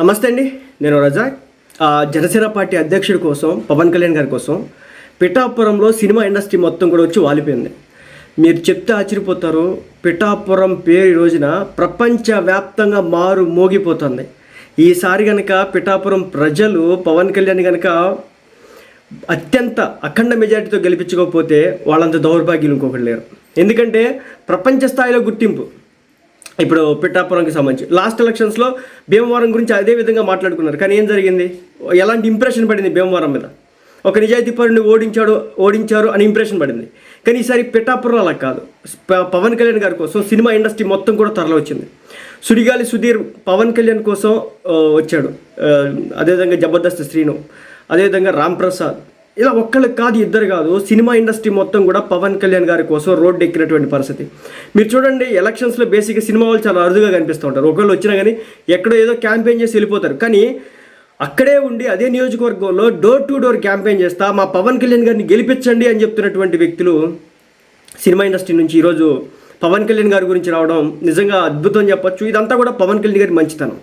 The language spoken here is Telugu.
నమస్తే అండి నేను రజాక్. ఆ, జనసేన పార్టీ అధ్యక్షుడి కోసం పవన్ కళ్యాణ్ గారి కోసం పిఠాపురంలో సినిమా ఇండస్ట్రీ మొత్తం కూడా వచ్చి వాలిపోయింది. మీరు చెప్తే ఆశ్చర్యపోతారు పిఠాపురం పేరు ఈ రోజున ప్రపంచవ్యాప్తంగా మారు మోగిపోతుంది. ఈసారి కనుక పిఠాపురం ప్రజలు పవన్ కళ్యాణ్ కనుక అత్యంత అఖండ మెజారిటీతో గెలిపించకపోతే వాళ్ళంత దౌర్భాగ్యులు ఇంకొకటి లేరు. ఎందుకంటే ప్రపంచ స్థాయిలో గుర్తింపు. ఇప్పుడు పిఠాపురంకి సంబంధించి. లాస్ట్ ఎలక్షన్స్లో భీమవరం గురించి అదే విధంగా మాట్లాడుకున్నారు. కానీ ఏం జరిగింది? ఎలాంటి ఇంప్రెషన్ పడింది భీమవరం మీద? ఒక నిజాయితీ పరుని ఓడించాడు ఓడించారు అని ఇంప్రెషన్ పడింది. కానీ ఈసారి పిఠాపురం అలా కాదు. పవన్ కళ్యాణ్ గారి కోసం సినిమా ఇండస్ట్రీ మొత్తం కూడా తరలి వచ్చింది. సుడిగాలి సుధీర్ పవన్ కళ్యాణ్ కోసం వచ్చాడు. అదేవిధంగా జబర్దస్త్ శ్రీను అదేవిధంగా రామ్ ప్రసాద్ ఇలా ఒక్కళ్ళకి కాదు ఇద్దరు కాదు. సినిమా ఇండస్ట్రీ మొత్తం కూడా పవన్ కళ్యాణ్ గారి కోసం రోడ్డు ఎక్కినటువంటి పరిస్థితి. మీరు చూడండి ఎలక్షన్స్లో బేసిక్గా సినిమా వాళ్ళు చాలా అరుదుగా కనిపిస్తూ ఉంటారు. ఒకళ్ళు వచ్చినా కానీ ఎక్కడో ఏదో క్యాంపెయిన్ చేసి వెళ్ళిపోతారు. కానీ అక్కడే ఉండి అదే నియోజకవర్గంలో డోర్ టు డోర్ క్యాంపెయిన్ చేస్తా మా పవన్ కళ్యాణ్ గారిని గెలిపించండి అని చెప్తున్నటువంటి వ్యక్తులు సినిమా ఇండస్ట్రీ నుంచి ఈరోజు పవన్ కళ్యాణ్ గారి గురించి రావడం నిజంగా అద్భుతం చెప్పొచ్చు. ఇదంతా కూడా పవన్ కళ్యాణ్ గారి మంచితనం.